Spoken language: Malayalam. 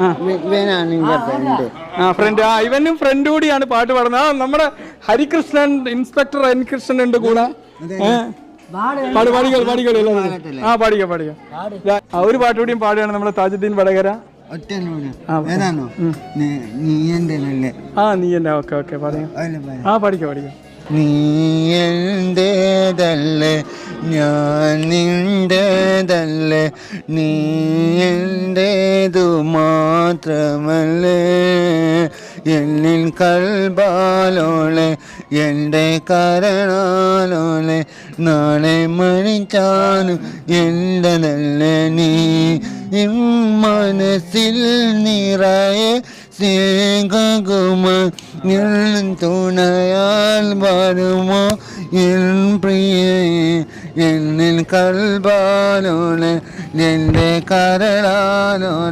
ആ. നിന്റെ ഫ്രണ്ട് ആ ഫ്രണ്ട് ആ ഇവനും ഫ്രണ്ട് കൂടിയാണ് പാട്ട് പാടുന്നത്. ആ നമ്മുടെ ഹരികൃഷ്ണൻ ഇൻസ്പെക്ടർ ഹരികൃഷ്ണൻ ഉണ്ട് കൂടെ? പാട് പാടികൾ പാടികൾ ആ പാടിക്ക പാടിക്ക. ആ, ഒരു പാട്ട് കൂടിയും പാടുകയാണ് നമ്മുടെ താജുദ്ദീൻ വടകര. നീ- നീ ആ നീ എന്നെ ഓക്കെ ഓക്കെ പറയാം ആ പാടിക്ക പാടിക്ക. നീ എന്തേതല്ലേ ഞാൻ നിന്റേതല്ലേ നീ എന്റേതു മാത്രമല്ലേ? എന്നിൽ കൽബാലോളെ എന്റെ കരണാലോളെ നാളെ മണിച്ചാനും എന്റെതല്ലേ നീ? മനസ്സിൽ നിറയെ ഞാൻ എൻ തുണയാൽ വരുമോ എൻ പ്രിയേ? എന്നിൽ കൽബാലോലെ എന്റെ കരളാലോലെ.